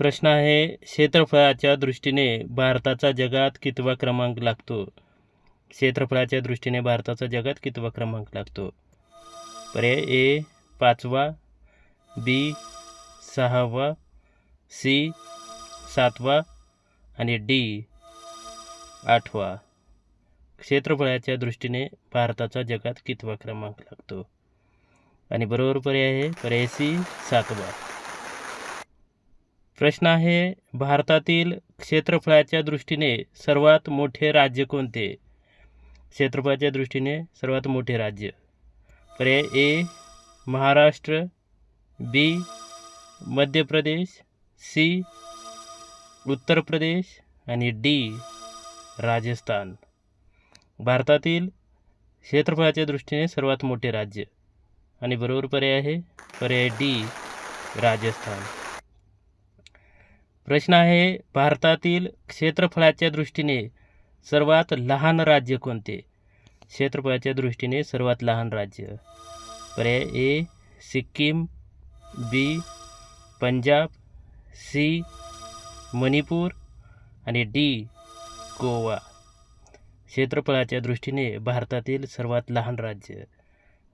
प्रश्न आहे क्षेत्रफळाच्या दृष्टीने भारताचा जगात कितवा क्रमांक लागतो? क्षेत्रफळाच्या दृष्टीने भारताचा जगात कितवा क्रमांक लागतो? पर्याय ए पाचवा बी सहावा सी सातवा आणि डी आठवा. क्षेत्रफळाच्या दृष्टीने भारताचा जगात कितवा क्रमांक लागतो? आणि बरोबर पर्याय आहे पर्याय सी सातवा. प्रश्न आहे भारतातील क्षेत्रफळाच्या दृष्टीने सर्वात मोठे राज्य कोणते? क्षेत्रफळाच्या दृष्टीने सर्वात मोठे राज्य. पर्याय A Maharashtra B Madhya Pradesh C Uttar Pradesh आणि डी राजस्थान. भारतातील क्षेत्रफळाच्या दृष्टीने सर्वात मोठे राज्य. आणि बरोबर पर्याय आहे पर्याय डी राजस्थान. प्रश्न आहे भारतातील क्षेत्रफळाच्या दृष्टीने सर्वात लहान राज्य कोणते? क्षेत्रफळाच्या दृष्टीने सर्वात लहान राज्य. पर्याय A Sikkim B Punjab C Manipur आणि डी गोवा. क्षेत्रफळाच्या दृष्टीने भारतातील सर्वात लहान राज्य.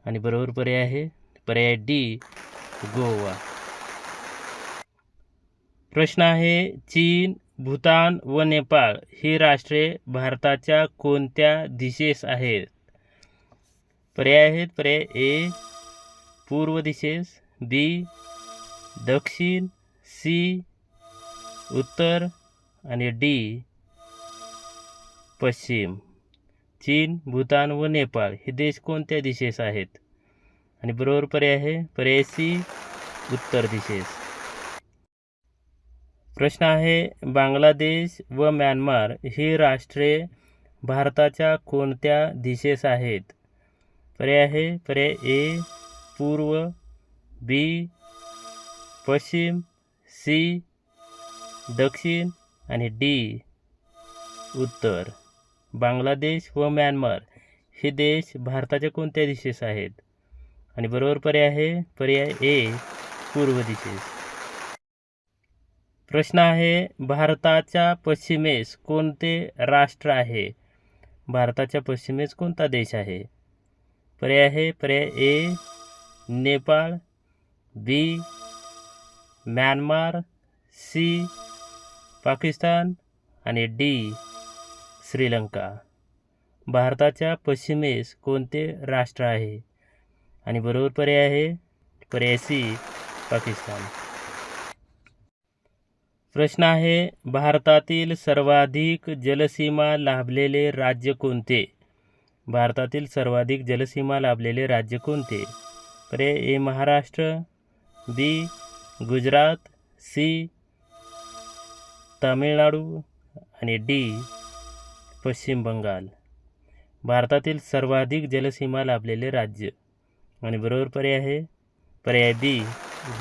आणि बरोबर पर्याय आहे पर्याय डी गोवा. प्रश्न आहे चीन भूतान व नेपाळ ही राष्ट्रे भारताच्या कोणत्या दिशेस आहेत? पर्याय आहेत पर्याय ए पूर्व दिशेस बी दक्षिण सी उत्तर आणि डी पश्चिम. चीन भूतान व नेपाळ हे देश कोणत्या दिशेस आहेत? आणि बरोबर पर्याय आहे पर्याय सी उत्तर दिशेस. प्रश्न आहे बांगलादेश व म्यानमार ही राष्ट्रे भारताच्या कोणत्या दिशेस आहेत? पर्याय आहे पर्याय ए पूर्व बी पश्चिम सी दक्षिण आणि डी. उत्तर बांगलादेश व म्यानमार हे देश भारताच्या कोणत्या दिशेस आहेत? आणि बरोबर पर्याय आहे पर्याय ए पूर्व दिशेस. प्रश्न आहे भारताच्या पश्चिमेस कोणते राष्ट्र आहे? भारताच्या पश्चिमेस कोणता देश आहे? पर्याय आहे पर्याय A Nepal B Myanmar C Pakistan आणि डी श्रीलंका. भारताच्या पश्चिमेस कोणते राष्ट्र आहे? आणि बरोबर पर्याय आहे पर्याय सी पाकिस्तान. प्रश्न आहे भारतातील सर्वाधिक जलसीमा लाभलेले राज्य कोणते? भारतातील सर्वाधिक जलसीमा लाभलेले राज्य कोणते? पर्याय A Maharashtra B Gujarat C Tamil Nadu आणि डी पश्चिम बंगाल. भारतातील सर्वाधिक जलसीमा लाभलेले राज्य आणि बरोबर पर्याय आहे पर्याय बी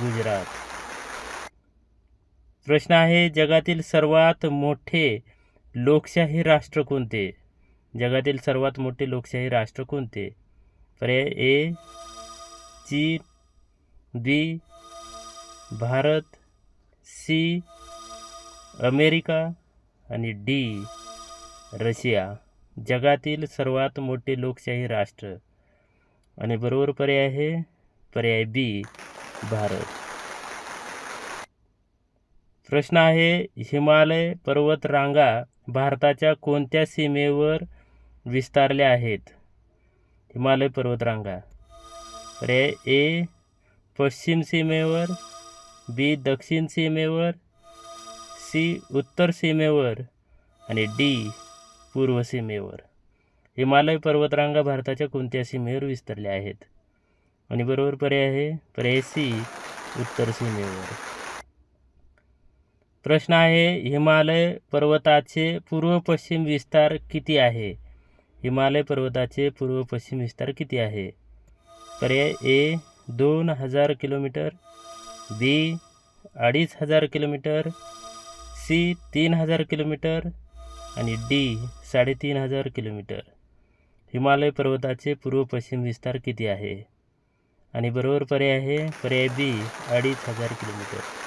गुजरात. प्रश्न आहे जगातील सर्वात मोठे लोकशाही राष्ट्र कोणते? जगातील सर्वात मोठे लोकशाही राष्ट्र कोणते? पर्याय ए चीन बी भारत सी अमेरिका आणि डी रशिया. जगातील सर्वात मोठे लोकशाही राष्ट्र. आणि बरोबर पर्याय आहे पर्याय बी भारत. प्रश्न आहे हिमालय पर्वतरांगा भारताच्या कोणत्या सीमेवर विस्तारल्या आहेत? हिमालय पर्वतरांगा. पर्याय ए पश्चिम सीमेवर बी दक्षिण सीमेवर सी उत्तर सीमेवर आणि डी पूर्व सीमेवर. हिमालय पर्वतरांगा भारताच्या कोणत्या सीमेवर विस्तारल्या आहेत? आणि बरोबर पर्याय आहे पर्याय सी उत्तर सीमेवर. प्रश्न आहे हिमालय पर्वताचे पूर्व पश्चिम विस्तार किती आहे? हिमालय पर्वताचे पूर्व पश्चिम विस्तार किती आहे? पर्याय ए दोन हजार किलोमीटर बी अडीच हजार किलोमीटर सी तीन हजार किलोमीटर आणि डी साडेतीन हजार किलोमीटर. हिमालय पर्वताचे पूर्व पश्चिम विस्तार किती आहे? आणि बरोबर पर्याय आहे पर्याय बी अडीच हजार किलोमीटर.